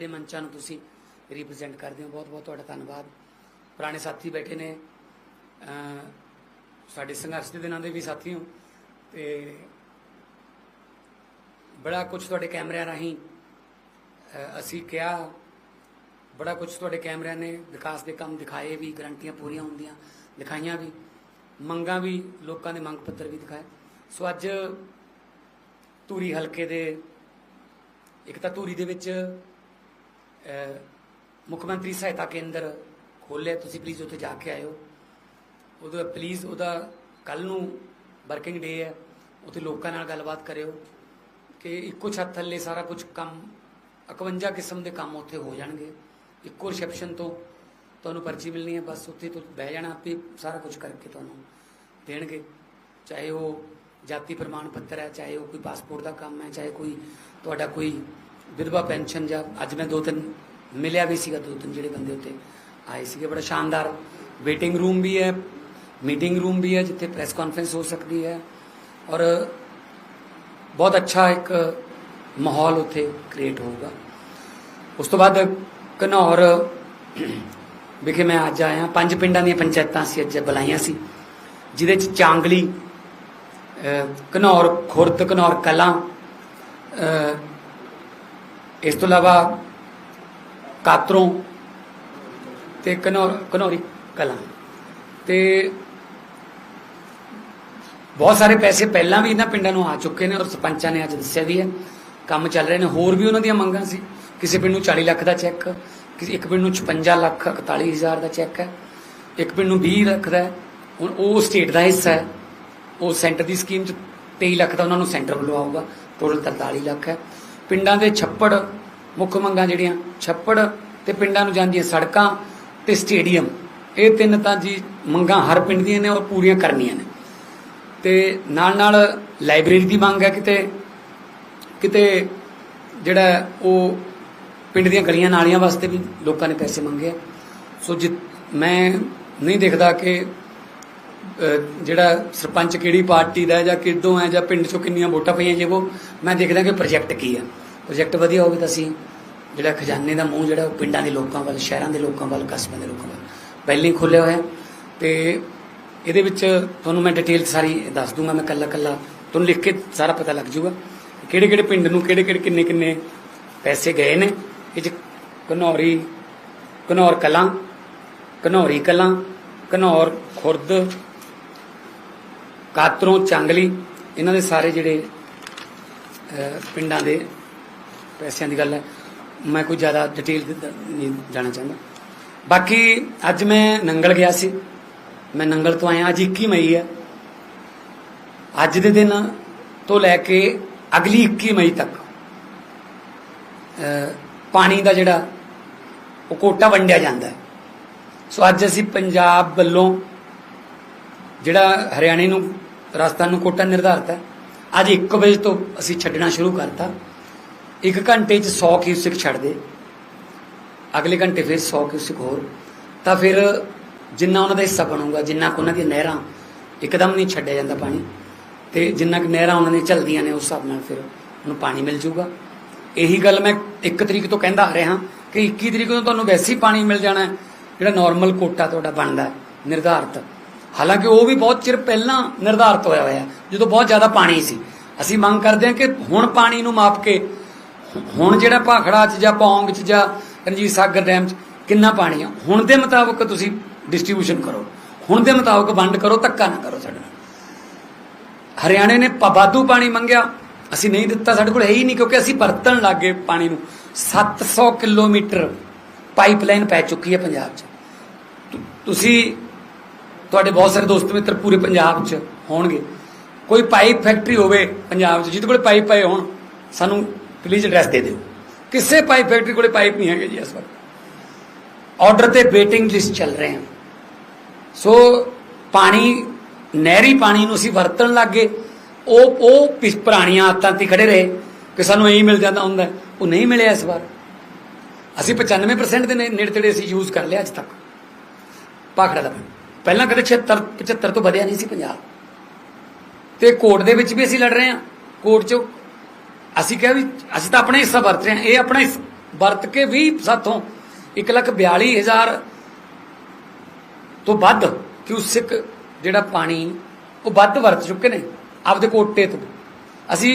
ਦੇ ਮੰਚਾਂ ਨੂੰ ਤੁਸੀਂ ਰਿਪਰੈਜ਼ੈਂਟ ਕਰਦੇ ਹੋ। ਬਹੁਤ ਬਹੁਤ ਤੁਹਾਡਾ ਧੰਨਵਾਦ। ਪੁਰਾਣੇ ਸਾਥੀ ਬੈਠੇ ਨੇ। ਸਾਡੇ ਸੰਘਰਸ਼ ਦੇ ਦਿਨਾਂ ਦੇ ਵੀ ਸਾਥੀ ਹੋ ਤੇ ਬੜਾ ਕੁਝ ਤੁਹਾਡੇ ਕੈਮਰਿਆਂ ਰਾਹੀਂ ਅਸੀਂ ਕਿਹਾ, ਬੜਾ ਕੁਝ ਤੁਹਾਡੇ ਕੈਮਰਿਆਂ ਨੇ ਵਿਕਾਸ ਦੇ ਕੰਮ ਦਿਖਾਏ ਵੀ, ਗਰੰਟੀਆਂ ਪੂਰੀਆਂ ਹੁੰਦੀਆਂ, ਦਿਖਾਈਆਂ ਵੀ, ਮੰਗਾਂ ਵੀ, ਲੋਕਾਂ ਦੇ ਮੰਗ ਪੱਤਰ ਵੀ ਦਿਖਾਏ। ਸੋ ਅੱਜ ਧੂਰੀ ਹਲਕੇ ਦੇ, ਇੱਕ ਤਾਂ ਧੂਰੀ ਦੇ ਵਿੱਚ ਮੁੱਖ ਮੰਤਰੀ ਸਹਾਇਤਾ ਕੇਂਦਰ ਖੋਲਿਆ ਤੁਸੀਂ ਪਲੀਜ਼ ਉੱਥੇ ਜਾ ਕੇ ਆਇਓ। ਉਹਦਾ ਪਲੀਜ਼ ਉਹਦਾ ਕੱਲ ਨੂੰ ਵਰਕਿੰਗ ਡੇ ਹੈ, ਉੱਥੇ ਲੋਕਾਂ ਨਾਲ ਗੱਲਬਾਤ ਕਰਿਓ ਕਿ ਇੱਕੋ ਛੱਤ ਥੱਲੇ ਸਾਰਾ ਕੁਝ ਕੰਮ 51 ਕਿਸਮ ਦੇ ਕੰਮ ਉੱਥੇ ਹੋ ਜਾਣਗੇ। ਇੱਕੋ ਰਿਸੈਪਸ਼ਨ ਤੋਂ ਤੁਹਾਨੂੰ ਪਰਚੀ ਮਿਲਣੀ ਹੈ, ਬਸ ਉੱਥੇ ਤੋਂ ਬਹਿ ਜਾਣਾ, ਆਪੇ ਸਾਰਾ ਕੁਝ ਕਰਕੇ ਤੁਹਾਨੂੰ ਦੇਣਗੇ। ਚਾਹੇ ਉਹ ਜਾਤੀ ਪ੍ਰਮਾਣ ਪੱਤਰ ਹੈ, ਚਾਹੇ ਉਹ ਕੋਈ ਪਾਸਪੋਰਟ ਦਾ ਕੰਮ ਹੈ, ਚਾਹੇ ਕੋਈ ਤੁਹਾਡਾ ਕੋਈ ਵਿਧਵਾ ਪੈਨਸ਼ਨ ਜਾਂ ਅੱਜ ਮੈਂ ਦੋ ਤਿੰਨ ਮਿਲਿਆ ਵੀ ਸੀਗਾ ਦੋ ਤਿੰਨ ਜਿਹੜੇ ਬੰਦੇ ਉੱਤੇ ਆਏ ਸੀਗੇ ਬੜਾ ਸ਼ਾਨਦਾਰ ਵੇਟਿੰਗ ਰੂਮ ਵੀ ਹੈ ਮੀਟਿੰਗ ਰੂਮ ਵੀ ਹੈ ਜਿੱਥੇ ਪ੍ਰੈਸ ਕਾਨਫਰੰਸ ਹੋ ਸਕਦੀ ਹੈ ਔਰ ਬਹੁਤ ਅੱਛਾ ਇੱਕ ਮਾਹੌਲ ਉੱਥੇ ਕ੍ਰੀਏਟ ਹੋਊਗਾ। ਉਸ ਤੋਂ ਬਾਅਦ ਘਨੌਰ ਵਿਖੇ ਮੈਂ ਅੱਜ ਆਇਆ ਪੰਜ ਪਿੰਡਾਂ ਦੀਆਂ ਪੰਚਾਇਤਾਂ ਸੀ ਅੱਜ ਬੁਲਾਈਆਂ ਸੀ ਜਿਹਦੇ ਚ ਚਾਂਗਲੀ ਅਹ, ਘਨੌਰ ਖੁਰਦ ਘਨੌਰ ਕਲਾਂ ਇਸ ਤੋਂ ਇਲਾਵਾ ਕਾਤਰੋਂ ਤੇ ਘਨੌਰ ਘਨੌਰੀ ਕਲਾਂ ਤੇ ਬਹੁਤ ਸਾਰੇ ਪੈਸੇ ਪਹਿਲਾਂ ਵੀ ਇਹਨਾਂ ਪਿੰਡਾਂ ਨੂੰ ਆ ਚੁੱਕੇ ਨੇ ਔਰ ਸਰਪੰਚਾਂ ਨੇ ਅੱਜ ਦੱਸਿਆ ਵੀ ਹੈ। ਕੰਮ ਚੱਲ ਰਹੇ ਨੇ, ਹੋਰ ਵੀ ਉਹਨਾਂ ਦੀਆਂ ਮੰਗਾਂ ਸੀ। ਕਿਸੇ ਪਿੰਡ ਨੂੰ 40 ਲੱਖ ਦਾ ਚੈੱਕ, ਕਿਸੇ ਇੱਕ ਪਿੰਡ ਨੂੰ 56 ਲੱਖ 41 ਹਜ਼ਾਰ ਦਾ ਚੈੱਕ ਹੈ। ਇੱਕ ਪਿੰਡ ਨੂੰ 20 ਲੱਖ ਦਾ ਹੁਣ ਉਹ ਸਟੇਟ ਦਾ ਹਿੱਸਾ ਹੈ। ਉਹ ਸੈਂਟਰ ਦੀ ਸਕੀਮ ਚ 23 ਲੱਖ ਦਾ ਉਹਨਾਂ ਨੂੰ ਸੈਂਟਰ ਵੱਲੋਂ ਆਊਗਾ। ਟੋਟਲ 43 ਲੱਖ ਹੈ। ਪਿੰਡਾਂ ਦੇ ਛੱਪੜ ਮੁੱਖ ਮੰਗਾਂ ਜਿਹੜੀਆਂ, ਛੱਪੜ ਤੇ ਪਿੰਡਾਂ ਨੂੰ ਜਾਂਦੀਆਂ ਸੜਕਾਂ ਤੇ ਸਟੇਡੀਅਮ, ਇਹ ਤਿੰਨ ਤਾਂ ਜੀ ਮੰਗਾਂ ਹਰ ਪਿੰਡ ਦੀਆਂ ਨੇ ਔਰ ਪੂਰੀਆਂ ਕਰਨੀਆਂ ਨੇ। ਤੇ ਨਾਲ ਨਾਲ ਲਾਇਬ੍ਰੇਰੀ ਦੀ ਮੰਗ ਹੈ ਕਿਤੇ ਕਿਤੇ ਜਿਹੜਾ ਉਹ ਪਿੰਡ ਦੀਆਂ ਗਲੀਆਂ ਨਾਲੀਆਂ ਵਾਸਤੇ ਵੀ ਲੋਕਾਂ ਨੇ ਪੈਸੇ ਮੰਗੇ ਆ। ਸੋ ਜਿ, ਮੈਂ ਨਹੀਂ ਦੇਖਦਾ ਕਿ ਜਿਹੜਾ ਸਰਪੰਚ ਕਿਹੜੀ ਪਾਰਟੀ ਦਾ ਹੈ ਜਾਂ ਕਿੱਦੋਂ ਹੈ ਜਾਂ ਪਿੰਡ ਚੋਂ ਕਿੰਨੀਆਂ ਵੋਟਾਂ ਪਈਆਂ ਜੇ ਉਹ, ਮੈਂ ਦੇਖਦਾ ਕਿ ਪ੍ਰੋਜੈਕਟ ਕੀ ਹੈ ਪ੍ਰੋਜੈਕਟ ਵਧੀਆ ਹੋਵੇ ਤਾਂ ਅਸੀਂ ਜਿਹੜਾ ਖਜ਼ਾਨੇ ਦਾ ਮੂੰਹ ਜਿਹੜਾ ਉਹ ਪਿੰਡਾਂ ਦੇ ਲੋਕਾਂ ਵੱਲ, ਸ਼ਹਿਰਾਂ ਦੇ ਲੋਕਾਂ ਵੱਲ, ਕਸਬਿਆਂ ਦੇ ਲੋਕਾਂ ਵੱਲ। ਪਹਿਲਾਂ ਹੀ ਖੋਲ੍ਹਿਆ ਹੋਇਆ। ਹੈ ਤੇ ਇਹਦੇ ਵਿੱਚ ਤੁਹਾਨੂੰ ਮੈਂ ਡਿਟੇਲ ਸਾਰੀ ਦੱਸ ਦੂੰਗਾ, ਮੈਂ ਕੱਲਾ ਕੱਲਾ ਤੁਹਾਨੂੰ ਲਿਖ ਕੇ ਸਾਰਾ ਪਤਾ ਲੱਗ ਜਾਊਗਾ ਕਿਹੜੇ ਕਿਹੜੇ ਪਿੰਡ ਨੂੰ ਕਿਹੜੇ ਕਿਹੜੇ ਕਿੰਨੇ ਕਿੰਨੇ ਪੈਸੇ ਗਏ ਨੇ। ਇਹ ਚ ਘਨੌਰੀ, ਘਨੌਰ ਕਲਾਂ, ਘਨੌਰੀ ਕਲਾਂ, ਘਨੌਰ ਖੁਰਦ, ਕਾਤਰੋਂ ਚੰਗਲੀ, ਇਹਨਾਂ ਦੇ ਸਾਰੇ ਜਿਹੜੇ ਪਿੰਡਾਂ ਦੇ ਪੈਸਿਆਂ ਦੀ ਗੱਲ ਹੈ। ਮੈਂ ਕੋਈ ਜ਼ਿਆਦਾ ਡਿਟੇਲ ਨਹੀਂ ਜਾਣਾ ਚਾਹੁੰਦਾ। ਬਾਕੀ ਅੱਜ ਮੈਂ ਨੰਗਲ ਗਿਆ ਸੀ। ਮੈਂ ਨੰਗਲ ਤੋਂ ਆਇਆ, ਅੱਜ 21 ਮਈ ਹੈ। ਅੱਜ ਦੇ ਦਿਨ ਤੋਂ ਲੈ ਕੇ ਅਗਲੀ 21 ਮਈ ਤੱਕ ਪਾਣੀ ਦਾ ਜਿਹੜਾ ਉਹ ਕੋਟਾ ਵੰਡਿਆ ਜਾਂਦਾ ਹੈ। ਸੋ ਅੱਜ ਅਸੀਂ ਪੰਜਾਬ ਵੱਲੋਂ ਜਿਹੜਾ ਹਰਿਆਣੇ ਨੂੰ, ਰਾਜਸਥਾਨ ਨੂੰ ਕੋਟਾ ਨਿਰਧਾਰਤ ਹੈ, ਅੱਜ 1 ਵਜੇ ਤੋਂ ਅਸੀਂ ਛੱਡਣਾ ਸ਼ੁਰੂ ਕਰਤਾ। ਇੱਕ ਘੰਟੇ 'ਚ 100 ਕਿਊਸਿਕ ਛੱਡ ਦੇ। ਅਗਲੇ ਘੰਟੇ ਫਿਰ 100 ਕਿਊਸਿਕ ਹੋਰ। ਤਾਂ ਫਿਰ ਜਿੰਨਾ ਉਹਨਾਂ ਦਾ ਹਿੱਸਾ ਬਣੂਗਾ, ਜਿੰਨਾ ਕੁ ਉਹਨਾਂ ਦੀਆਂ ਨਹਿਰਾਂ, ਇੱਕਦਮ ਨਹੀਂ ਛੱਡਿਆ ਜਾਂਦਾ ਪਾਣੀ। ਤੇ ਜਿੰਨਾ ਕੁ ਨਹਿਰਾਂ ਉਹਨਾਂ ਦੀਆਂ ਚੱਲਦੀਆਂ ਨੇ, ਉਸ ਹਿਸਾਬ ਨਾਲ ਫਿਰ ਉਹਨੂੰ ਪਾਣੀ ਮਿਲ ਜਾਊਗਾ ਇਹੀ ਗੱਲ ਮੈਂ 1 ਤਰੀਕ ਤੋਂ ਕਹਿੰਦਾ ਆ ਰਿਹਾ ਕਿ 21 ਤਰੀਕ ਤੋਂ ਤੁਹਾਨੂੰ ਵੈਸੇ ਹੀ ਪਾਣੀ ਮਿਲ ਜਾਣਾ ਜਿਹੜਾ ਨਾਰਮਲ ਕੋਟਾ ਤੁਹਾਡਾ ਬਣਦਾ ਨਿਰਧਾਰਤ। ਹਾਲਾਂਕਿ ਉਹ ਵੀ ਬਹੁਤ ਚਿਰ ਪਹਿਲਾਂ ਨਿਰਧਾਰਤ ਹੋਇਆ ਹੋਇਆ, ਜਦੋਂ ਬਹੁਤ ਜ਼ਿਆਦਾ ਪਾਣੀ ਸੀ। ਅਸੀਂ ਮੰਗ ਕਰਦੇ ਹਾਂ ਕਿ ਹੁਣ ਪਾਣੀ ਨੂੰ ਮਾਪ ਕੇ ਹੁਣ ਜਿਹੜਾ ਭਾਖੜਾ ਚ ਜਾਂ ਪੌਂਗ ਚ ਜਾਂ ਰਣਜੀਤ ਸਾਗਰ ਡੈਮ ਚ ਕਿੰਨਾ ਪਾਣੀ ਆ? ਹੁਣ ਦੇ ਮੁਤਾਬਕ ਤੁਸੀਂ ਡਿਸਟ੍ਰੀਬਿਊਸ਼ਨ ਕਰੋ। ਹੁਣ ਦੇ ਮੁਤਾਬਕ ਵੰਡ ਕਰੋ, ਧੱਕਾ ਨਾ ਕਰੋ ਸਾਡੇ ਨਾਲ। ਹਰਿਆਣੇ ਨੇ ਪ- ਵਾਧੂ ਪਾਣੀ ਮੰਗਿਆ। ਅਸੀਂ ਨਹੀਂ ਦਿੱਤਾ, ਸਾਡੇ ਕੋਲ ਹੈ ਹੀ ਨਹੀਂ, ਕਿਉਂਕਿ ਅਸੀਂ ਵਰਤਣ ਲੱਗੇ ਪਾਣੀ ਨੂੰ। 700 ਕਿਲੋਮੀਟਰ ਪਾਈਪਲਾਈਨ ਪੈ ਚੁੱਕੀ ਹੈ ਪੰਜਾਬ 'ਚ। ਤੁਸੀਂ, ਤੁਹਾਡੇ ਬਹੁਤ ਸਾਰੇ ਦੋਸਤ ਮਿੱਤਰ ਪੂਰੇ ਪੰਜਾਬ 'ਚ ਹੋਣਗੇ। ਕੋਈ ਪਾਈਪ ਫੈਕਟਰੀ ਹੋਵੇ ਪੰਜਾਬ 'ਚ, ਜਿਹਦੇ ਕੋਲ ਪਾਈਪ ਪਏ ਹੋਣ, ਸਾਨੂੰ ਪਲੀਜ਼ ਐਡਰੈਸ ਦੇ ਦਿਓ। ਕਿਸੇ ਪਾਈਪ ਫੈਕਟਰੀ ਕੋਲੇ ਪਾਈਪ ਨਹੀਂ ਹੈਗੇ ਜੀ ਇਸ ਵਕਤ। ਆਰਡਰ ਤੇ ਵੇਟਿੰਗ ਲਿਸਟ ਚੱਲ ਰਹੇ ਹਨ। ਸੋ ਪਾਣੀ, ਨਹਿਰੀ ਪਾਣੀ ਨੂੰ ਅਸੀਂ ਵਰਤਣ ਲੱਗੇ ਉਹ ਉਹ ਪਿਛ ਪੁਰਾਣੀਆਂ ਆਦਤਾਂ ਤੇ ਖੜੇ ਰਹੇ ਕਿ ਸਾਨੂੰ ਇਹੀ ਮਿਲ ਜਾਂਦਾ ਹੁੰਦਾ। ਉਹ ਨਹੀਂ ਮਿਲਿਆ ਇਸ ਵਾਰ। ਅਸੀਂ 95% ਦੇ ਨੇੜੇ ਤੇੜੇ ਅਸੀਂ ਯੂਜ਼ ਕਰ ਲਿਆ ਅੱਜ ਤੱਕ। ਭਾਖੜਾ ਦਾ ਪਾਣੀ। ਪਹਿਲਾਂ ਕਦੇ 76 75 ਤੋਂ ਵਧਿਆ ਨਹੀਂ ਸੀ ਪੰਜਾਬ। ਤੇ ਕੋਰਟ ਦੇ ਵਿੱਚ ਵੀ ਅਸੀਂ ਲੜ ਰਹੇ ਹਾਂ। ਕੋਰਟ 'ਚ ਅਸੀਂ ਕਿਹਾ ਵੀ ਅਸੀਂ ਤਾਂ ਆਪਣਾ ਹਿੱਸਾ ਵਰਤ ਰਹੇ ਹਾਂ। ਇਹ ਆਪਣਾ ਹਿੱਸਾ ਵਰਤ ਕੇ ਵੀ ਸਾਥੋਂ 142000 ਤੋਂ ਵੱਧ ਕਿਊਸਿਕ ਜਿਹੜਾ ਪਾਣੀ ਉਹ ਵੱਧ ਵਰਤ ਚੁੱਕੇ ਨੇ ਆਪਦੇ ਕੋਟੇ ਤੋਂ। ਅਸੀਂ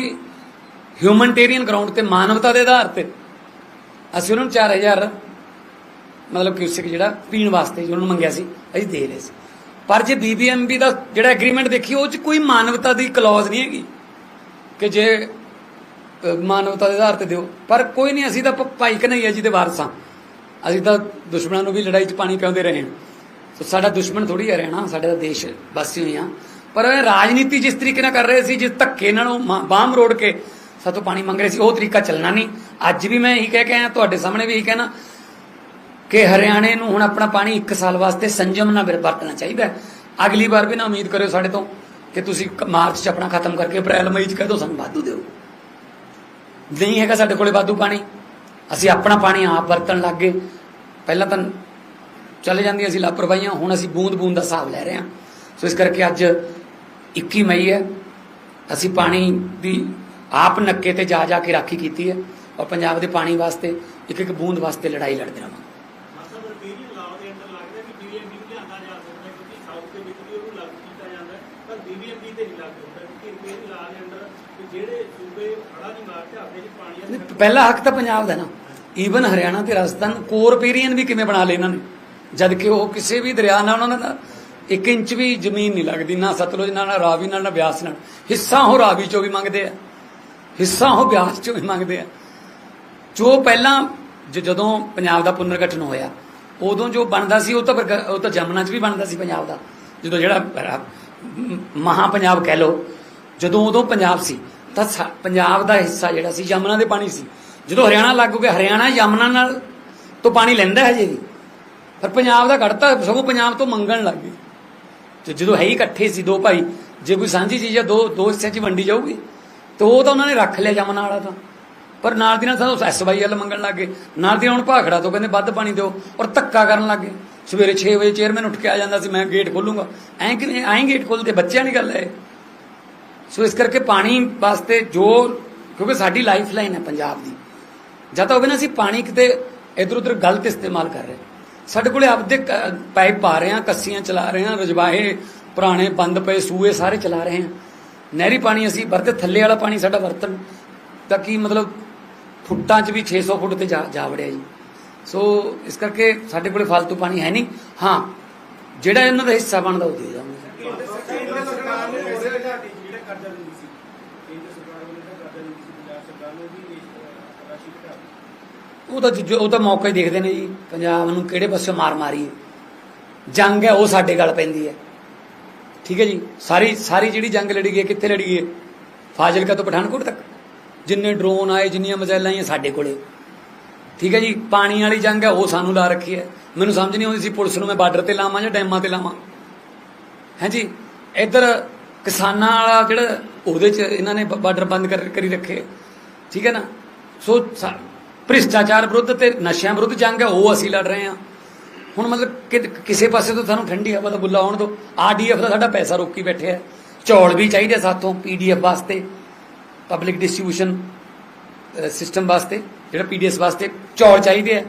ਹਿਊਮਨਟੇਰੀਅਨ ਗਰਾਊਂਡ ਤੇ ਮਾਨਵਤਾ ਦੇ ਆਧਾਰ ਤੇ ਅਸੀਂ ਉਹਨਾਂ ਨੂੰ 4000 ਮਤਲਬ ਕਿਊਸਿਕ ਜਿਹੜਾ ਪੀਣ ਵਾਸਤੇ ਉਹਨਾਂ ਨੂੰ ਮੰਗਿਆ ਸੀ, ਅਸੀਂ ਦੇ ਰਹੇ ਸੀ। ਪਰ ਜੇ ਬੀਬੀਐਮਬੀ ਦਾ ਜਿਹੜਾ ਐਗਰੀਮੈਂਟ ਦੇਖੀ, ਉਹ ਚ ਕੋਈ ਮਾਨਵਤਾ ਦੀ ਕਲੌਜ਼ ਨਹੀਂ ਹੈਗੀ ਕਿ ਜੇ ਮਾਨਵਤਾ ਦੇ ਆਧਾਰ ਤੇ ਦਿਓ। ਪਰ ਕੋਈ ਨਹੀਂ, ਅਸੀਂ ਤਾਂ ਭਾਈ ਕਨਈਆ ਜੀ ਦੇ ਵਾਰਸ। ਹਾਂ ਅਸੀਂ ਤਾਂ ਦੁਸ਼ਮਣਾਂ ਨੂੰ ਵੀ ਲੜਾਈ 'ਚ ਪਾਣੀ ਪਿਆਉਂਦੇ ਰਹੇ ਹਾਂ। ਸੋ ਸਾਡਾ ਦੁਸ਼ਮਣ ਥੋੜੀ ਹੈ ਰਹਿਣਾ, ਸਾਡੇ ਦਾ ਦੇਸ਼ ਵਾਸੀ ਹੋਈ ਹਾਂ। ਪਰ ਰਾਜਨੀਤੀ ਜਿਸ ਤਰੀਕੇ ਨਾਲ ਕਰ ਰਹੇ ਸੀ, ਜਿਸ ਧੱਕੇ ਨਾਲ ਉਹ ਮਾ- ਬਾਂਹ ਰੋੜ ਕੇ ਸਾਤੋਂ ਪਾਣੀ ਮੰਗ ਰਹੇ ਸੀ, ਉਹ ਤਰੀਕਾ ਚੱਲਣਾ ਨਹੀਂ। ਅੱਜ ਵੀ ਮੈਂ ਇਹੀ ਕਹਿ ਕੇ ਆਇਆ, ਤੁਹਾਡੇ ਸਾਹਮਣੇ ਵੀ ਇਹੀ ਕਹਿਣਾ ਕਿ ਹਰਿਆਣੇ ਨੂੰ ਹੁਣ ਆਪਣਾ ਪਾਣੀ 1 ਸਾਲ ਵਾਸਤੇ ਸੰਜਮ ਨਾਲ ਵਰ- ਵਰਤਣਾ ਚਾਹੀਦਾ ਅਗਲੀ ਵਾਰ ਵੀ ਨਾ ਉਮੀਦ ਕਰਿਓ ਸਾਡੇ ਤੋਂ ਕਿ ਤੁਸੀਂ ਮਾਰਚ 'ਚ ਆਪਣਾ ਖਤਮ ਕਰਕੇ ਅਪ੍ਰੈਲ, ਮਈ 'ਚ ਕਹਿ ਦਿਓ, ਸਾਨੂੰ ਵਾਧੂ ਦਿਓ। ਨਹੀਂ ਹੈਗਾ ਸਾਡੇ ਕੋਲੇ ਵਾਧੂ ਪਾਣੀ। ਅਸੀਂ ਆਪਣਾ ਪਾਣੀ ਆਪ ਵਰਤਣ ਲੱਗ ਗਏ। ਪਹਿਲਾਂ ਤਾਂ ਚਲੇ ਜਾਂਦੀਆਂ ਸੀ ਲਾਪਰਵਾਹੀਆਂ, ਹੁਣ ਅਸੀਂ ਬੂੰਦ ਬੂੰਦ ਦਾ ਹਿਸਾਬ ਲੈ ਰਹੇ ਹਾਂ। ਸੋ ਇਸ ਕਰਕੇ ਅੱਜ 21 ਮਈ ਹੈ। ਅਸੀਂ ਪਾਣੀ ਦੀ ਆਪ ਨੱਕੇ ਤੇ ਜਾ ਜਾ ਕੇ ਰਾਖੀ ਕੀਤੀ ਹੈ ਔਰ ਪੰਜਾਬ ਦੇ ਪਾਣੀ ਵਾਸਤੇ ਇੱਕ ਇੱਕ ਬੂੰਦ ਵਾਸਤੇ ਲੜਾਈ ਲੜਦੇ ਰਹਾਂਗੇ। ਜਿਹੜੇ ਸੂਬੇ ਹੜਾ ਦੀ ਮਾਰ ਝਾੜਦੇ ਚ ਪਾਣੀ ਨਹੀਂ, ਹੈ ਪਹਿਲਾ ਹੱਕ ਤਾਂ ਪੰਜਾਬ ਦਾ ਨਾ। ਈਵਨ ਹਰਿਆਣਾ ਤੇ ਰਾਜਸਥਾਨ ਕੋਰਪੇਰੀਅਨ ਵੀ ਕਿਵੇਂ ਬਣਾ ਲਏ ਇਹਨਾਂ ਨੇ। ਜਦ ਕਿ ਉਹ ਕਿਸੇ ਵੀ ਦਰਿਆ ਨਾਲ ਉਹਨਾਂ ਦਾ 1 ਇੰਚ ਵੀ ਜ਼ਮੀਨ ਨਹੀਂ ਲੱਗਦੀ, ਨਾ ਸਤਲੁਜ ਨਾਲ, ਨਾ ਰਾਵੀ ਨਾਲ, ਨਾ ਬਿਆਸ ਨਾਲ। ਹਿੱਸਾ ਉਹ ਰਾਵੀ ਚੋਂ ਵੀ ਮੰਗਦੇ ਆ। ਹਿੱਸਾ ਉਹ ਬਿਆਸ ਚੋਂ ਵੀ ਮੰਗਦੇ ਆ। ਜੋ ਪਹਿਲਾਂ ਜ- ਜਦੋਂ ਪੰਜਾਬ ਦਾ ਪੁਨਰਗਠਨ ਹੋਇਆ, ਉਦੋਂ ਜੋ ਬਣਦਾ ਸੀ, ਉਹ ਤਾਂ ਉਹ ਤਾਂ ਜਮਨਾ 'ਚ ਵੀ ਬਣਦਾ ਸੀ ਪੰਜਾਬ ਦਾ। ਜਦੋਂ ਜਿਹੜਾ ਰ- ਮਹਾ ਪੰਜਾਬ ਕਹਿ ਲੋ ਜਦੋਂ ਉਦੋਂ ਪੰਜਾਬ ਸੀ ਤਾਂ ਸਾ- ਪੰਜਾਬ ਦਾ ਹਿੱਸਾ ਜਿਹੜਾ ਸੀ, ਯਮਨਾ ਦੇ ਪਾਣੀ ਸੀ। ਜਦੋਂ ਹਰਿਆਣਾ ਲੱਗ ਗਿਆ, ਹਰਿਆਣਾ ਯਮਨਾ ਨਾਲ ਤੋਂ ਪਾਣੀ ਲੈਂਦਾ ਹੈ ਜੀ ਪਰ ਪੰਜਾਬ ਦਾ ਕੱਢਤਾ ਸਗੋਂ ਪੰਜਾਬ ਤੋਂ ਮੰਗਣ ਲੱਗ ਗਏ। ਤੇ ਜਦੋਂ ਹੈ ਹੀ ਇਕੱਠੇ ਸੀ ਦੋ ਭਾਈ, ਜੇ ਕੋਈ ਸਾਂਝੀ ਚੀਜ਼ ਆ, ਦੋ ਦੋ ਹਿੱਸਿਆਂ 'ਚ ਵੰਡੀ ਜਾਊਗੀ। ਤੇ ਉਹ ਤਾਂ ਉਹਨਾਂ ਨੇ ਰੱਖ ਲਿਆ ਜਮਨਾ ਵਾਲਾ ਤਾਂ। ਪਰ ਨਾਲ ਦੀ ਨਾਲ ਸਾਨੂੰ ਐਸਵਾਈ ਵਾਲਾ ਮੰਗਣ ਲੱਗੇ ਨਾਲ ਦੀ ਹੁਣ ਭਾਖੜਾ ਤੋਂ ਕਹਿੰਦੇ ਵੱਧ ਪਾਣੀ ਦਿਓ ਔਰ ਧੱਕਾ ਕਰਨ ਲੱਗੇ ਸਵੇਰੇ 6 ਵਜੇ ਚੇਅਰਮੈਨ ਉੱਠ ਕੇ ਆ ਜਾਂਦਾ ਸੀ, ਮੈਂ ਗੇਟ ਖੋਲੂੰਗਾ। ਐਂ ਕਿ ਐਂ ਗੇਟ ਖੋਲਦੇ, ਬੱਚਿਆਂ ਦੀ ਗੱਲ ਹੈ ਸੋ ਇਸ ਕਰਕੇ ਪਾਣੀ ਵਾਸਤੇ ਜੋ, ਕਿਉਂਕਿ ਸਾਡੀ ਲਾਈਫ ਲਾਈਨ ਹੈ ਪੰਜਾਬ ਦੀ, ਜਾਂ ਤਾਂ ਹੋਵੇ ਨਾ ਅਸੀਂ ਪਾਣੀ ਕਿਤੇ ਇਧਰ ਉਧਰ ਗਲਤ ਇਸਤੇਮਾਲ ਕਰ ਰਹੇ। ਸਾਡੇ ਕੋਲੇ ਆਪਦੇ ਕ- ਪਾਈਪ ਪਾ ਰਹੇ ਹਾਂ, ਕੱਸੀਆਂ ਚਲਾ ਰਹੇ ਹਾਂ, ਰਜਵਾਹੇ, ਪੁਰਾਣੇ ਬੰਦ ਪਏ, ਸੂਏ ਸਾਰੇ ਚਲਾ ਰਹੇ ਹਾਂ। ਨਹਿਰੀ ਪਾਣੀ ਅਸੀਂ ਵਰਤੇ, ਥੱਲੇ ਵਾਲਾ ਪਾਣੀ ਸਾਡਾ ਵਰਤਣ ਤਾਂ ਕੀ ਮਤਲਬ? ਫੁੱਟਾਂ 'ਚ ਵੀ 600 ਫੁੱਟ ਤੇ ਜਾ ਜਾ ਵੜਿਆ ਜੀ। ਸੋ ਇਸ ਕਰਕੇ ਸਾਡੇ ਕੋਲੇ ਫालतू ਪਾਣੀ ਹੈ ਨਹੀਂ। ਹਾਂ, ਜਿਹੜਾ ਇਹਨਾਂ ਦਾ ਹਿੱਸਾ ਬਣਦਾ ਉਹ ਦੇ ਜਾਵਾਂਗੇ ਕੇਂਦਰ ਸਰਕਾਰ ਨੇ ਹੋ ਰਿਹਾ ਘਾਟੀ ਜਿਹੜਾ ਕਰਜ਼ਾ ਦਿੰਦੀ ਸੀ ਕੇਂਦਰ ਸਰਕਾਰ ਵੱਲੋਂ ਜਿਹੜਾ ਕਰਜ਼ਾ ਦਿੰਦੀ ਸੀ ਪੰਜਾਬ ਸਰਕਾਰ ਨੇ ਉਹ ਵੀ ਇਸ ਰਾਸ਼ੀ ਘਟਾ ਦਿੱਤੀ ਉਹ ਤਾਂ ਜੋ- ਉਹ ਤਾਂ ਮੌਕਾ ਹੀ ਦੇਖਦੇ ਨੇ ਜੀ, ਪੰਜਾਬ ਨੂੰ ਕਿਹੜੇ ਪਾਸੇ ਮਾਰ ਮਾਰੀ ਜੰਗ ਹੈ, ਉਹ ਸਾਡੇ ਗੱਲ ਪੈਂਦੀ ਹੈ। ਠੀਕ ਹੈ ਜੀ? ਸਾਰੀ ਸਾਰੀ ਜਿਹੜੀ ਜੰਗ ਲੜੀ ਗਈ ਕਿੱਥੇ ਲੜੀ ਗਈ ਫਾਜ਼ਿਲਕਾ ਤੋਂ ਪਠਾਨਕੋਟ ਤੱਕ। ਜਿੰਨੇ ਡਰੋਨ ਆਏ, ਜਿੰਨੀਆਂ ਮਿਜ਼ਾਈਲਾਂ ਆਈਆਂ, ਸਾਡੇ ਕੋਲੇ। ਠੀਕ ਹੈ ਜੀ? ਪਾਣੀ ਵਾਲੀ ਜੰਗ ਹੈ, ਉਹ ਸਾਨੂੰ ਲਾ ਰੱਖੀ ਹੈ। ਮੈਨੂੰ ਸਮਝ ਨਹੀਂ ਆਉਂਦੀ ਸੀ, ਪੁਲਿਸ ਨੂੰ ਮੈਂ ਬਾਰਡਰ ਤੇ ਲਾਵਾਂ ਜਾਂ ਡੈਮਾਂ ਤੇ ਲਾਵਾਂ। ਹੈ ਇੱਧਰ ਕਿਸਾਨਾਂ ਵਾਲਾ ਜਿਹੜਾ, ਉਹਦੇ ਚ ਇਹਨਾਂ ਨੇ ਬਾਰਡਰ ਬੰਦ ਕਰ ਕਰੀ ਰੱਖੇ। ਠੀਕ ਹੈ ਨਾ? ਸੋ ਸਾ- ਭ੍ਰਿਸ਼ਟਾਚਾਰ ਵਿਰੁੱਧ ਤੇ ਨਸ਼ਿਆਂ ਵਿਰੁੱਧ ਜੰਗ ਹੈ, ਉਹ ਅਸੀਂ ਲੜ ਰਹੇ ਹਾਂ। ਹੁਣ ਮਤਲਬ ਕਿ- ਕਿਸੇ ਪਾਸੇ ਤੋਂ ਸਾਨੂੰ ਠੰਡੀ ਹਵਾ ਦਾ ਬੁੱਲਾ ਆਉਣ ਦੋ ਆਰਡੀਐਫ ਦਾ ਸਾਡਾ ਪੈਸਾ ਰੋਕੀ ਬੈਠੇ ਆ ਚੌਲ ਵੀ ਚਾਹੀਦੇ ਸਾਥੋਂ ਪੀਡੀਐਫ ਵਾਸਤੇ ਪਬਲਿਕ ਡਿਸਟ੍ਰੀਬਿਊਸ਼ਨ ਸਿਸਟਮ ਵਾਸਤੇ, ਜਿਹੜਾ ਪੀਡੀਐਸ ਵਾਸਤੇ ਚੌਲ ਚਾਹੀਦੇ ਆ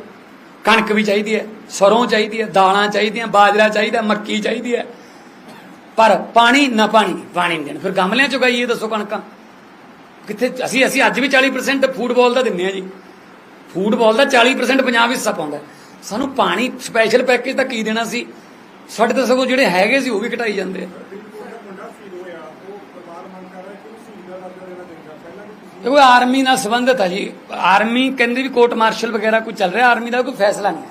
ਕਣਕ ਵੀ ਚਾਹੀਦੀ ਹੈ ਸਰੋਂ ਚਾਹੀਦੀ ਹੈ, ਦਾਲਾਂ ਚਾਹੀਦੀਆਂ, ਬਾਜਰਾ ਚਾਹੀਦਾ, ਮੱਕੀ ਚਾਹੀਦੀ ਹੈ। ਪਰ ਪਾਣੀ ਨਾ ਪਾਣੀ ਪਾਣੀ ਨਹੀਂ ਦੇਣ। ਫਿਰ ਗਮਲਿਆਂ ਚ ਗਾਈਏ ਦੱਸੋ ਕਣਕਾਂ। ਕਿੱਥੇ ਅਸੀਂ ਅਸੀਂ ਅੱਜ ਵੀ 40% ਫੂਟਬਾਲ ਦਾ ਦਿੰਨੇ ਆ ਜੀ। ਫੂਟਬਾਲ ਦਾ 40% ਪੰਜਾਬ ਹਿੱਸਾ ਪਾਉਂਦਾ ਸਾਨੂੰ ਪਾਣੀ ਸਪੈਸ਼ਲ ਪੈਕੇਜ ਤਾਂ ਕੀ ਦੇਣਾ ਸੀ? ਸਾਡੇ ਤਾਂ ਸਗੋਂ ਜਿਹੜੇ ਹੈਗੇ ਸੀ ਉਹ ਵੀ ਘਟਾਈ ਜਾਂਦੇ ਆ। ਕੋਈ ਆਰਮੀ ਨਾਲ ਸੰਬੰਧਿਤ ਹੈ ਜੀ। ਆਰਮੀ ਕਹਿੰਦੇ ਵੀ ਕੋਰਟ ਮਾਰਸ਼ਲ ਵਗੈਰਾ ਕੋਈ ਚੱਲ ਰਿਹਾ, ਆਰਮੀ ਦਾ ਕੋਈ ਫੈਸਲਾ ਨਹੀਂ ਹੈ।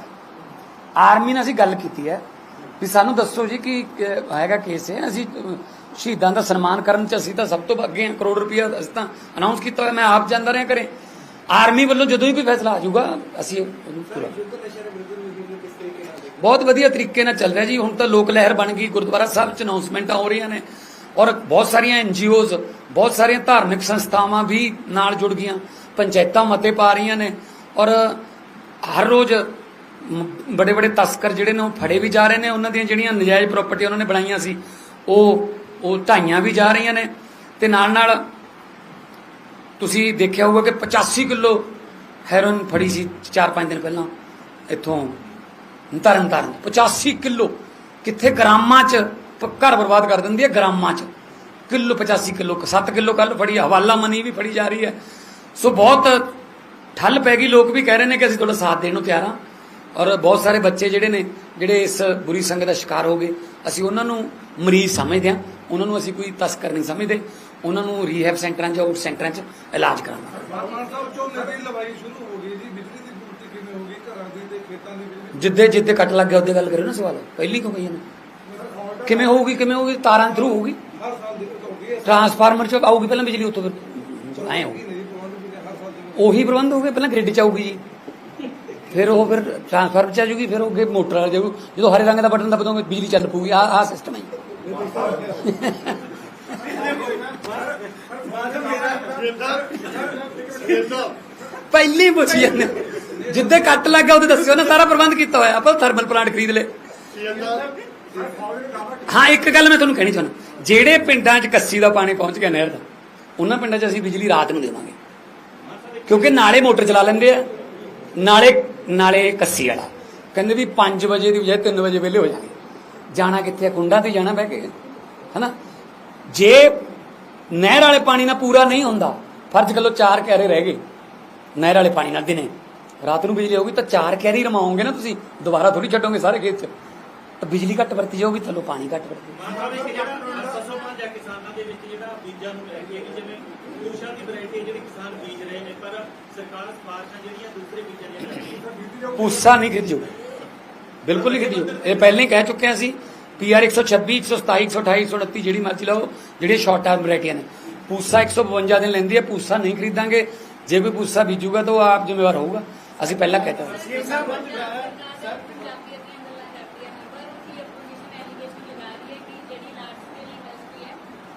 ਆਰਮੀ ਨਾਲ ਅਸੀਂ ਗੱਲ ਕੀਤੀ ਹੈ। ਵੀ ਸਾਨੂੰ ਦੱਸੋ ਜੀ ਕਿ ਹੈਗਾ ਕੇਸ ਹੈ ਅਸੀਂ ਸ਼ਹੀਦਾਂ ਦਾ ਸਨਮਾਨ ਕਰਨ ਚ ਅਸੀਂ ਤਾਂ ਸਭ ਤੋਂ ਅੱਗੇ ਹਾਂ ਕਰੋੜ ਰੁਪਇਆ ਅਸੀਂ ਤਾਂ ਅਨਾਉਂਸ ਕੀਤਾ ਹੋਇਆ। ਮੈਂ ਆਪ ਜਾਂਦਾ ਰਿਹਾ ਕਰੇ ਆਰਮੀ ਵੱਲੋਂ ਜਦੋਂ ਵੀ ਕੋਈ ਫੈਸਲਾ ਆ ਜਾਊਗਾ ਅਸੀਂ ਉਹਨੂੰ ਪੂਰਾ ਬਹੁਤ ਵਧੀਆ ਤਰੀਕੇ ਨਾਲ ਚੱਲ ਰਿਹਾ ਜੀ। ਹੁਣ ਤਾਂ ਲੋਕ ਲਹਿਰ ਬਣ ਗਈ। ਗੁਰਦੁਆਰਾ ਸਾਹਿਬ ਚ ਅਨਾਉਂਸਮੈਂਟਾਂ ਹੋ ਰਹੀਆਂ ਨੇ। ਔਰ ਬਹੁਤ ਸਾਰੀਆਂ ਐਨਜੀਓਜ਼ ਬਹੁਤ ਸਾਰੀਆਂ ਧਾਰਮਿਕ ਸੰਸਥਾਵਾਂ ਵੀ ਨਾਲ ਜੁੜ ਗਈਆਂ। ਪੰਚਾਇਤਾਂ ਮਤੇ ਪਾ ਰਹੀਆਂ ਨੇ। ਔਰ ਹਰ ਰੋਜ਼ ਬੜੇ ਬੜੇ ਤਸਕਰ ਜਿਹੜੇ ਨੇ ਉਹ ਫੜੇ ਵੀ ਜਾ ਰਹੇ ਨੇ, ਉਹਨਾਂ ਦੀਆਂ ਜਿਹੜੀਆਂ ਨਜਾਇਜ਼ ਪ੍ਰਾਪਰਟੀ ਉਹਨਾਂ ਨੇ ਬਣਾਈਆਂ ਸੀ, ਉਹ ਉਹ ਢਾਈਆਂ ਵੀ ਜਾ ਰਹੀਆਂ ਨੇ। ਤੇ ਨਾਲ ਨਾਲ ਤੁਸੀਂ ਦੇਖਿਆ ਹੋਊਗਾ ਕਿ 85 ਕਿਲੋ ਹੈਰੋਇਨ ਫੜੀ ਸੀ 4-5 ਦਿਨ ਪਹਿਲਾਂ, ਇੱਥੋਂ ਤਰਨ ਤਾਰਨ 85 ਕਿਲੋ। ਕਿੱਥੇ ਗ੍ਰਾਮਾਂ 'ਚ ਪ- ਘਰ ਬਰਬਾਦ ਕਰ ਦਿੰਦੀ ਹੈ, ਗ੍ਰਾਮਾਂ 'ਚ। ਕਿਲੋ 85 ਕਿਲੋ 7 ਕਿਲੋ ਕੱਲ ਫੜੀ, ਹਵਾਲਾ ਮਨੀ ਵੀ ਫੜੀ ਜਾ ਰਹੀ ਹੈ। ਸੋ ਬਹੁਤ ਠੱਲ ਪੈ ਗਈ, ਲੋਕ ਵੀ ਕਹਿ ਰਹੇ ਨੇ ਕਿ ਅਸੀਂ ਤੁਹਾਡਾ ਸਾਥ ਦੇਣ ਨੂੰ ਤਿਆਰ ਹਾਂ। ਔਰ ਬਹੁਤ ਸਾਰੇ ਬੱਚੇ ਜਿਹੜੇ ਨੇ ਜਿਹੜੇ ਇਸ ਬੁਰੀ ਸੰਗਤ ਦਾ ਸ਼ਿਕਾਰ ਹੋ ਗਏ ਅਸੀਂ ਉਹਨਾਂ ਨੂੰ ਮਰੀਜ਼ ਸਮਝਦੇ ਹਾਂ ਉਹਨਾਂ ਨੂੰ ਅਸੀਂ ਕੋਈ ਤਸਕਰ ਨਹੀਂ ਸਮਝਦੇ ਉਹਨਾਂ ਨੂੰ ਰੀਹੈਬ ਸੈਂਟਰਾਂ 'ਚ ਆਊਟ ਸੈਂਟਰਾਂ 'ਚ ਇਲਾਜ ਕਰਾਂਗੇ ਫਾਰਮਰ ਸਾਹਿਬ ਝੋਨੇ ਦੀ ਲਵਾਈ ਸ਼ੁਰੂ ਹੋ ਗਈ ਜੀ ਬਿਜਲੀ ਦੀ ਪੂਰਤੀ ਕਿਵੇਂ ਹੋ ਗਈ ਘਰਾਂ ਦੀ ਤੇ ਖੇਤਾਂ ਦੀ ਬਿਜਲੀ? ਜਿੱਦੇ ਜਿੱਦੇ ਕੱਟ ਲੱਗ ਗਿਆ ਉਹਦੇ ਗੱਲ ਕਰਿਓ ਨਾ ਸਵਾਲ। ਪਹਿਲੀ ਕਿਉਂ ਕਹੀ ਕਿਵੇਂ ਹੋਊਗੀ ਕਿਵੇਂ ਹੋਊਗੀ? ਤਾਰਾਂ ਥਰੂ ਹੋਊਗੀ? ਟਰਾਂਸਫਾਰਮਰ 'ਚ ਆਊਗੀ ਪਹਿਲਾਂ ਬਿਜਲੀ ਉੱਥੋਂ ਫਿਰ ਐਂ ਹੋਊਗੀ। ਉਹੀ ਪ੍ਰਬੰਧ ਹੋਊਗੇ ਪਹਿਲਾਂ ਗ੍ਰਿਡ 'ਚ ਆਊਗੀ ਜੀ। ਫਿਰ ਉਹ ਫਿਰ ਟਰਾਂਸਫਾਰਮਰ 'ਚ ਆ ਜਾਊਗੀ ਫਿਰ ਉਹ ਅੱਗੇ ਮੋਟਰ ਵਾਲਾ ਜਾਊ। ਜਦੋਂ ਹਰੇ ਰੰਗ ਦਾ ਬਟਨ ਦਬਾਉਂਗੇ ਬਿਜਲੀ ਚੱਲ ਪਊਗੀ। ਆ ਆ ਸਿਸਟਮ ਹੈ ਪਹਿਲੀ ਪੁੱਛੀ ਜਾਂਦੇ ਜਿੱਦੇ ਕੱਟ ਲੱਗ ਗਿਆ, ਉਹਦੇ ਦੱਸਿਓ ਨਾ, ਸਾਰਾ ਪ੍ਰਬੰਧ ਕੀਤਾ ਹੋਇਆ। ਆਪਾਂ ਥਰਮਲ ਪਲਾਂਟ ਖਰੀਦ ਲਏ। ਹਾਂ, ਇੱਕ ਗੱਲ ਮੈਂ ਤੁਹਾਨੂੰ ਕਹਿਣੀ ਚਾਹੁੰਦਾ। ਜਿਹੜੇ ਪਿੰਡਾਂ 'ਚ ਕੱਸੀ ਦਾ ਪਾਣੀ ਪਹੁੰਚ ਗਿਆ ਨਹਿਰ ਦਾ, ਉਹਨਾਂ ਪਿੰਡਾਂ 'ਚ ਅਸੀਂ ਬਿਜਲੀ ਰਾਤ ਨੂੰ ਦੇਵਾਂਗੇ। ਕਿਉਂਕਿ ਨਾਲੇ ਮੋਟਰ ਚਲਾ ਲੈਂਦੇ ਆ। ਨਾਲੇ ਨਾਲੇ ਕੱਸੀ ਵਾਲਾ। ਕਹਿੰਦੇ ਵੀ 5 ਵਜੇ ਦੀ ਬਜਾਏ 3 ਵਜੇ ਵਿਹਲੇ ਹੋ ਜਾਣਗੇ। ਜਾਣਾ ਕਿੱਥੇ ਆ? ਕੁੰਡਾਂ ਤੇ ਜਾਣਾ ਬਹਿ ਕੇ। ਹਨਾ? ਜੇ ਨਹਿਰ ਵਾਲੇ ਪਾਣੀ ਨਾਲ ਪੂਰਾ ਨਹੀਂ ਹੁੰਦਾ, ਫਰਜ਼ ਕਰ ਲਓ ਚਾਰ ਕੈਰੇ ਰਹਿ ਗਏ। ਨਹਿਰ ਵਾਲੇ ਪਾਣੀ ਨਾਲ ਦਿਨੇ। ਰਾਤ ਨੂੰ ਬਿਜਲੀ ਹੋਊਗੀ ਤਾਂ ਚਾਰ ਕੈਰੀ ਰਮਾਓਗੇ ਨਾ ਤੁਸੀਂ। ਦੁਬਾਰਾ ਥੋੜੀ ਛੱਡੋਗੇ ਸਾਰੇ ਖੇਤ 'ਚ। ਤਾਂ ਬਿਜਲੀ ਘੱਟ ਵਰਤੀ ਜਾਊਗੀ ਚਲੋ ਪਾਣੀ ਘੱਟ ਵਰਤੀ ਮਾਨਸਾ ਜਿਹੜਾ ਦੇ ਜਿਹੜਾ ਪੂਸ਼ਾ ਦੀ ਵੈਰਾਈਟੀ ਜਿਹੜੀ ਕਿਸਾਨ ਬੀਜ ਰਹੇ ਨੇ ਪਰ ਸਰਕਾਰ ਸਪਾਰਸ਼ਾਂ ਜਿਹੜੀਆਂ ਦੂਸਰੇ ਬੀਜਾਂ ਦੀਆਂ ਪੂਸਾ ਨਹੀਂ ਖਿੱਚੋ ਬਿਲਕੁਲ ਨਹੀਂ ਖਿੱਚੋ ਇਹ ਪਹਿਲਾਂ ਹੀ ਕਹਿ ਚੁੱਕੇ ਹਾਂ ਅਸੀਂ ਪੀਆਰ 126 127 128 129 ਜਿਹੜੀ ਮਰਜ਼ੀ ਲਓ ਜਿਹੜੀਆਂ ਸ਼ਾਰਟ ਟਰਮ ਵੈਰਾਈਟੀਆਂ ਨੇ। ਪੂਸਾ 152 ਦਿਨ ਲੈਂਦੀ ਹੈ ਪੂਸਾ ਨਹੀਂ ਖਰੀਦਾਂਗੇ। ਜੇ ਕੋਈ ਪੂਸਾ ਬੀਜੂਗਾ ਤਾਂ ਉਹ ਆਪ ਜ਼ਿੰਮੇਵਾਰ ਹੋਊਗਾ। ਅਸੀਂ ਪਹਿਲਾਂ ਕਹਿਤਾ। ਪੰਜਾਬੀਅਤ ਦੀਆਂ ਗੱਲਾਂ ਕਰਦੀਆਂ ਨੇ ਪਰ ਉਹਦੀ ਆਪੋਜੀਸ਼ਨ ਐਲੀਗੇਸ਼ਨ ਲਗਾ ਰਹੀ ਹੈ ਕਿ ਜਿਹੜੀ ਲਾਰਜ ਸਕੇਲ ਇੰਡਸਟਰੀ ਹੈ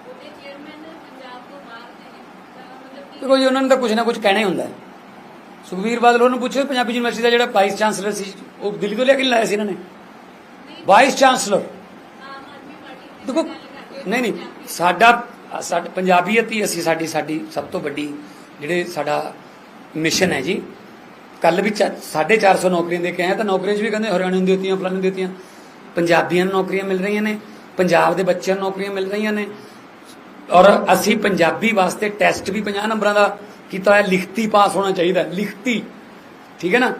ਉਹਦੇ ਚੇਅਰਮੈਨ ਪੰਜਾਬ ਤੋਂ ਬਾਹਰ ਦੇ ਨੇ ਤਾਂ ਮਤਲਬ ਕਿ ਦੇਖੋ ਜੀ, ਉਹਨਾਂ ਨੂੰ ਤਾਂ ਕੁਝ ਨਾ ਕੁਝ ਕਹਿਣਾ ਹੀ ਹੁੰਦਾ ਹੈ। ਸੁਖਬੀਰ ਬਾਦਲ ਉਹਨੂੰ ਪੁੱਛੋ, ਪੰਜਾਬੀ ਯੂਨੀਵਰਸਿਟੀ ਦਾ ਜਿਹੜਾ ਵਾਈਸ ਚਾਂਸਲਰ ਸੀ, ਉਹ ਦਿੱਲੀ ਤੋਂ ਲੈ ਕੇ ਨੀ ਲਾਇਆ ਸੀ ਇਹਨਾਂ ਨੇ? ਵਾਈਸ ਚਾਂਸਲਰ ਦੇਖੋ, ਨਹੀਂ ਨਹੀਂ, ਸਾਡਾ ਸਾਡਾ ਪੰਜਾਬੀਅਤ ਹੀ ਅਸੀਂ, ਸਾਡੀ ਸਾਡੀ ਸਭ ਤੋਂ ਵੱਡੀ ਜਿਹੜੇ ਸਾਡਾ ਮਿਸ਼ਨ ਹੈ ਜੀ ਕੱਲ ਵੀ 450 ਨੌਕਰੀਆਂ ਦੇ ਕੇ ਆਏ ਤਾਂ ਨੌਕਰੀਆਂ 'ਚ ਵੀ ਕਹਿੰਦੇ ਹਰਿਆਣੇ ਨੂੰ ਦਿੱਤੀਆਂ, ਫਲਾਣੇ ਨੂੰ ਦਿੱਤੀਆਂ। ਪੰਜਾਬੀਆਂ ਨੂੰ ਨੌਕਰੀਆਂ ਮਿਲ ਰਹੀਆਂ ਨੇ, ਪੰਜਾਬ ਦੇ ਬੱਚਿਆਂ ਨੂੰ ਨੌਕਰੀਆਂ ਮਿਲ ਰਹੀਆਂ ਨੇ ਔਰ ਅਸੀਂ ਪੰਜਾਬੀ ਵਾਸਤੇ ਟੈਸਟ ਵੀ 50 ਨੰਬਰਾਂ ਦਾ ਕੀਤਾ ਹੋਇਆ, ਲਿਖਤੀ ਪਾਸ ਹੋਣਾ ਚਾਹੀਦਾ, ਲਿਖਤੀ। ਠੀਕ ਹੈ ਨਾ?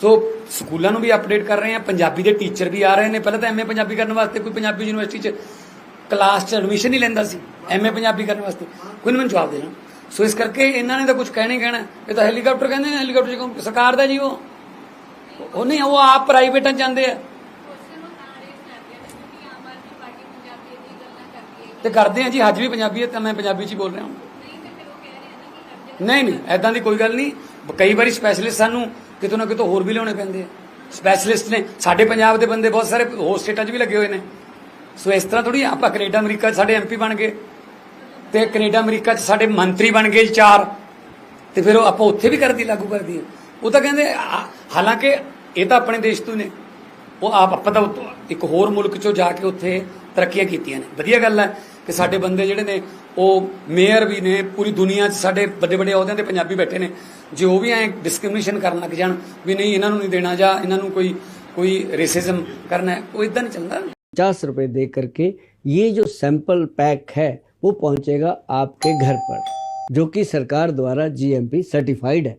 ਸੋ ਸਕੂਲਾਂ ਨੂੰ ਵੀ ਅਪਡੇਟ ਕਰ ਰਹੇ ਹਾਂ, ਪੰਜਾਬੀ ਦੇ ਟੀਚਰ ਵੀ ਆ ਰਹੇ ਨੇ। ਪਹਿਲਾਂ ਤਾਂ ਐਮਏ ਪੰਜਾਬੀ ਕਰਨ ਵਾਸਤੇ ਕੋਈ ਪੰਜਾਬੀ ਯੂਨੀਵਰਸਿਟੀ 'ਚ ਕਲਾਸ 'ਚ ਐਡਮਿਸ਼ਨ ਨਹੀਂ ਲੈਂਦਾ ਸੀ। ਐਮਏ ਪੰਜਾਬੀ ਕਰਨ ਵਾਸਤੇ। ਕੋਈ ਨਹੀਂ ਮੈਨੂੰ ਜਵਾਬ ਦੇਣਾ ਸੋ ਇਸ ਕਰਕੇ ਇਹਨਾਂ ਨੇ ਤਾਂ ਕੁਝ ਕਹਿਣਾ ਹੀ ਕਹਿਣਾ ਇਹ ਤਾਂ ਹੈਲੀਕਾਪਟਰ ਕਹਿੰਦੇ ਨੇ ਹੈਲੀਕਾਪਟਰ 'ਚ ਸਰਕਾਰ ਦਾ ਜੀ ਉਹ? ਉਹ ਨਹੀਂ, ਉਹ ਆਪ ਪ੍ਰਾਈਵੇਟਾਂ 'ਚ ਜਾਂਦੇ ਆ ਕੁਐਸਚਨ ਉਹ ਤਾਂ ਰੇਜ਼ ਕਰਦੇ ਨੇ ਕਿਉਂਕਿ ਆਮ ਆਦਮੀ ਪਾਰਟੀ ਪੰਜਾਬੀਅਤ ਦੀ ਗੱਲਾਂ ਕਰਦੀ ਹੈ ਤੇ ਕਰਦੇ ਆ ਜੀ, ਅੱਜ ਵੀ ਪੰਜਾਬੀ ਹੈ ਤਾਂ ਮੈਂ ਪੰਜਾਬੀ 'ਚ ਹੀ ਬੋਲ ਰਿਹਾ ਹਾਂ। ਨਹੀਂ ਨਹੀਂ ਨਹੀਂ ਐਦਾਂ ਦੀ ਕੋਈ ਗੱਲ ਨਹੀਂ। ਕਈ ਵਾਰੀ ਸਪੈਸ਼ਲਿਸਟ ਸਾਨੂੰ ਕਿਤੋਂ ਨਾ ਕਿਤੋਂ ਹੋਰ ਵੀ ਲਿਆਉਣੇ ਪੈਂਦੇ ਆ। ਸਪੈਸ਼ਲਿਸਟ ਨੇ, ਸਾਡੇ ਪੰਜਾਬ ਦੇ ਬੰਦੇ ਬਹੁਤ ਸਾਰੇ ਹੋਰ ਸਟੇਟਾਂ 'ਚ ਵੀ ਲੱਗੇ ਹੋਏ ਨੇ। ਸੋ ਇਸ ਤਰ੍ਹਾਂ ਥੋੜੀ ਆਪਾਂ ਕੈਨੇਡਾ, ਅਮਰੀਕਾ 'ਚ ਸਾਡੇ ਐਮਪੀ ਬਣ ਗਏ। ਤੇ ਕੈਨੇਡਾ, ਅਮਰੀਕਾ 'ਚ ਸਾਡੇ ਮੰਤਰੀ ਬਣ ਗਏ ਚਾਰ। ਤੇ ਫਿਰ ਉਹ ਆਪਾਂ ਉੱਥੇ ਵੀ ਕਰਦੀ, ਲਾਗੂ ਕਰਦੀ ਹੈ। ਉਹ ਤਾਂ ਕਹਿੰਦੇ ਹਾਲਾਂਕਿ ਇਹ ਤਾਂ ਆਪਣੇ ਦੇਸ਼ ਤੋਂ ਨੇ। ਉਹ ਆਪ ਆਪਾਂ ਤਾਂ ਉੱਤੋਂ ਇੱਕ ਹੋਰ ਮੁਲਕ 'ਚੋਂ ਜਾ ਕੇ ਉੱਥੇ ਤਰੱਕੀਆਂ ਕੀਤੀਆਂ ਨੇ ਵਧੀਆ ਗੱਲ ਹੈ ਕਿ ਸਾਡੇ ਬੰਦੇ ਜਿਹੜੇ ਨੇ ਉਹ ਮੇਅਰ ਵੀ ਨੇ ਪੂਰੀ ਦੁਨੀਆ 'ਚ ਸਾਡੇ ਵੱਡੇ ਵੱਡੇ ਅਹੁਦਿਆਂ ਤੇ ਪੰਜਾਬੀ ਬੈਠੇ ਨੇ ਜੇ ਉਹ ਵੀ ਐ ਡਿਸਕ੍ਰਿਮੀਨੇਸ਼ਨ ਕਰਨ ਲੱਗ ਜਾਣ ਵੀ ਨਹੀਂ ਇਹਨਾਂ ਨੂੰ ਨਹੀਂ ਦੇਣਾ ਜਾਂ ਇਹਨਾਂ ਨੂੰ ਕੋਈ ਕੋਈ रेसिज्म ਕਰਨਾ ਹੈ ਉਹ ਇਦਾਂ ਨਹੀਂ ਚੱਲਦਾ पचास रुपए दे करके ये जो सैंपल पैक है वो पहुंचेगा आपके घर पर जो कि सरकार द्वारा जीएमपी सर्टिफाइड है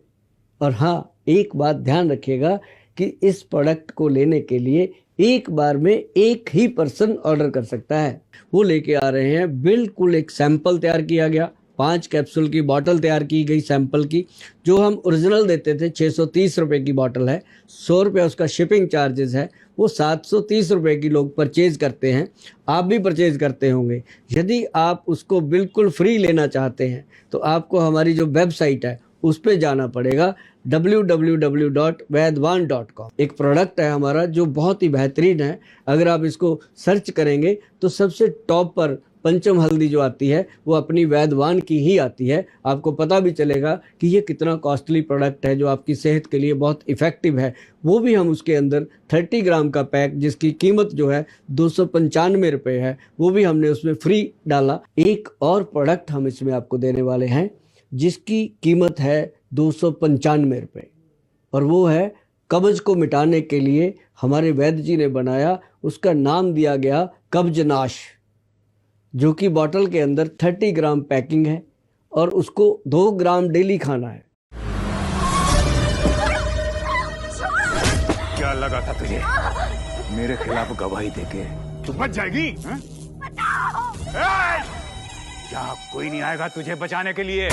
और हाँ एक बात ध्यान रखिएगा कि इस प्रोडक्ट को लेने के लिए एक बार में एक ही पर्सन ऑर्डर कर सकता है। वो लेके आ रहे हैं। बिल्कुल एक सैंपल तैयार किया गया। पाँच कैप्सूल की बोतल तैयार की गई सैंपल की। जो हम ओरिजिनल देते थे छः सौ तीस रुपये की बोतल है। सौ रुपये उसका शिपिंग चार्जेस है। वो सात सौ तीस रुपये की लोग परचेज करते हैं। आप भी परचेज करते होंगे। यदि आप उसको बिल्कुल फ्री लेना चाहते हैं तो आपको हमारी जो वेबसाइट है उस पर जाना पड़ेगा www.वैदवान.com एक प्रोडक्ट है हमारा जो बहुत ही बेहतरीन है। अगर आप इसको सर्च करेंगे तो सबसे टॉप पर पंचम हल्दी जो आती है, वो अपनी वैदवान की ही आती है। आपको पता भी चलेगा कि ये कितना कॉस्टली प्रोडक्ट है, जो आपकी सेहत के लिए बहुत इफ़ेक्टिव है। वो भी हम उसके अंदर 30 ग्राम का पैक, जिसकी कीमत जो है दो सौ पंचानवे रुपये है, वो भी हमने उसमें फ्री डाला। एक और प्रोडक्ट हम इसमें आपको देने वाले हैं जिसकी कीमत है दो सौ पंचानवे रुपये और वो है कब्ज को मिटाने के लिए हमारे वैद्य जी ने बनाया उसका नाम दिया गया कब्जनाश जो कि बॉटल के अंदर 30 ग्राम पैकिंग है और उसको दो ग्राम डेली खाना है। क्या लगा था तुझे? मेरे खिलाफ गवाही देके। तू बच जाएगी हैं? यहाँ कोई नहीं आएगा तुझे बचाने के लिए।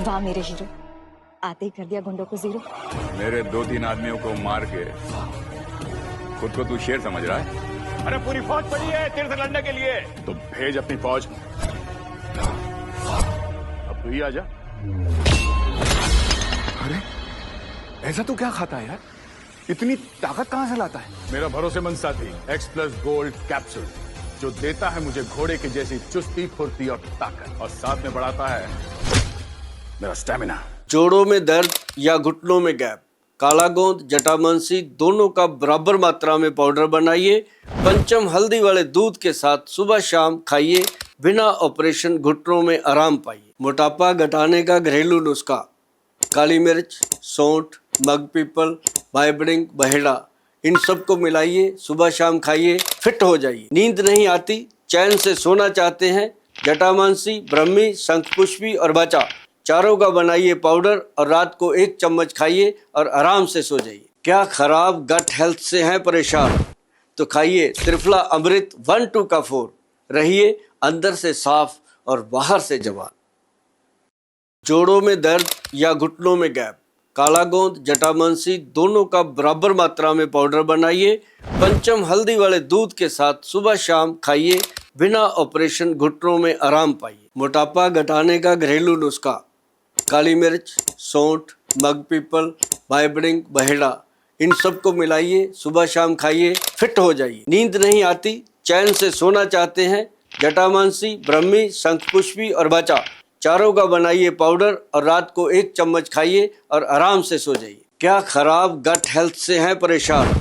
वाह मेरे हीरो आते ही कर दिया गुंडों को ज़ीरो। मेरे दो तीन आदमियों को मार के खुद को तू शेर समझ रहा है? अरे पूरी फौज पड़ी है तेरे से लड़ने के लिए। तो भेज अपनी फौज। अब तू ही आ जा। अरे ऐसा तू क्या खाता है यार? इतनी ताकत कहाँ से लाता है? मेरा भरोसेमंद साथी एक्स प्लस गोल्ड कैप्सूल जो देता है मुझे घोड़े की जैसी चुस्ती फुर्ती और ताकत और साथ में बढ़ाता है मेरा स्टेमिना जोड़ों में दर्द या घुटनों में गैप। काला गोंद जटामांसी दोनों का बराबर मात्रा में पाउडर बनाइए। पंचम हल्दी वाले दूध के साथ सुबह शाम खाइए। बिना ऑपरेशन घुटनों में आराम पाइए। मोटापा घटाने का घरेलू नुस्खा। काली मिर्च, सौंठ, मग पीपल बाइबडिंग बहेड़ा, इन सबको मिलाइए, सुबह शाम खाइए, फिट हो जाइए। नींद नहीं आती, चैन से सोना चाहते हैं जटामांसी ब्रह्मी शंखपुष्पी और बचा। चारों का बनाइए पाउडर और रात को एक चम्मच खाइए और आराम से सो जाइए। क्या खराब गट हेल्थ से हैं परेशान? तो खाइए त्रिफला अमृत वन टू का फोर। रहिए अंदर से साफ़ और बाहर से जवान। जोड़ों में दर्द या घुटनों में गैप। काला गोंद, जटामांसी दोनों का बराबर मात्रा में पाउडर बनाइए। पंचम हल्दी वाले दूध के साथ सुबह शाम खाइए। बिना ऑपरेशन घुटनों में आराम पाइए। मोटापा घटाने का घरेलू नुस्खा। काली मिर्च, सौंठ, मग पीपल बाइबडिंग बहेड़ा, इन सबको मिलाइए। सुबह शाम खाइए, फिट हो जाइए। नींद नहीं आती, चैन से सोना चाहते हैं। जटामांसी, ब्रह्मी, शंखपुष्पी और बचा। चारों का बनाइए पाउडर और रात को एक चम्मच खाइए और आराम से सो जाइए। क्या खराब गट हेल्थ से हैं परेशान?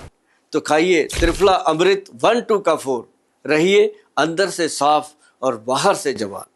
तो खाइए त्रिफला अमृत वन टू का फोर। रहिए अंदर से साफ़ और बाहर से जवान।